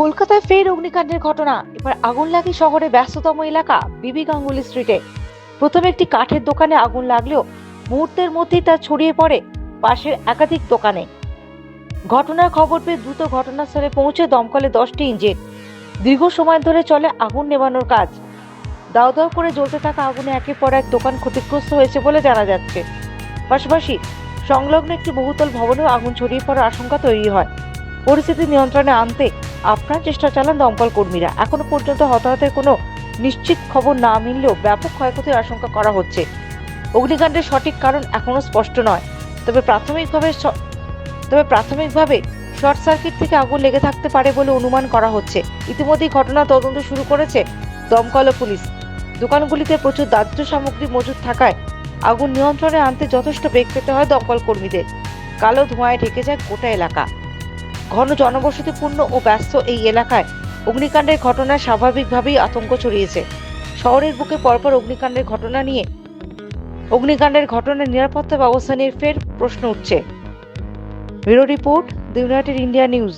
কলকাতায় ফের অগ্নিকাণ্ডের ঘটনা। এবার আগুন লাগে শহরে ব্যস্ততম এলাকা বিবি গাঙ্গুলি স্ট্রিটে প্রথমে একটি কাঠের দোকানে আগুন লাগলেও মুহূর্তের মধ্যেই তা ছড়িয়ে পড়ে পাশের একাধিক দোকানে। ঘটনার খবর পেয়ে দ্রুত ঘটনাস্থলে পৌঁছে দমকলে দশটি ইঞ্জিন। দীর্ঘ সময় ধরে চলে আগুন নেভানোর কাজ। দাও দাও করে জ্বলতে থাকা আগুনে একের পর এক দোকান ক্ষতিগ্রস্ত হয়েছে বলে জানা যাচ্ছে। পাশাপাশি সংলগ্ন একটি বহুতল ভবনেও আগুন ছড়িয়ে পড়ার আশঙ্কা তৈরি হয়। পরিস্থিতি নিয়ন্ত্রণে আনতে আপ্রাণ চেষ্টা চালান দমকল কর্মীরা। এখনও পর্যন্ত হতাহতের কোনো নিশ্চিত খবর না মিললেও ব্যাপক ক্ষয়ক্ষতির আশঙ্কা করা হচ্ছে। অগ্নিকাণ্ডের সঠিক কারণ এখনও স্পষ্ট নয়। তবে প্রাথমিকভাবে তবে প্রাথমিকভাবে শর্ট সার্কিট থেকে আগুন লেগে থাকতে পারে বলে অনুমান করা হচ্ছে। ইতিমধ্যেই ঘটনা তদন্ত শুরু করেছে দমকল ও পুলিশ। দোকানগুলিতে প্রচুর দাহ্য সামগ্রী মজুদ থাকায় আগুন নিয়ন্ত্রণে আনতে যথেষ্ট বেগ পেতে হয় দমকল কর্মীদের। কালো ধোঁয়ায় ঢেকে যায় গোটা এলাকা। ঘন জনবসতিপূর্ণ ও ব্যস্ত এই এলাকায় অগ্নিকাণ্ডের ঘটনায় স্বাভাবিকভাবেই আতঙ্ক ছড়িয়েছে। শহরের বুকে পরপর অগ্নিকাণ্ডের ঘটনা নিয়ে অগ্নিকাণ্ডের ঘটনার নিরাপত্তা ব্যবস্থা নিয়ে ফের প্রশ্ন উঠছে। Bureau report, the united India news.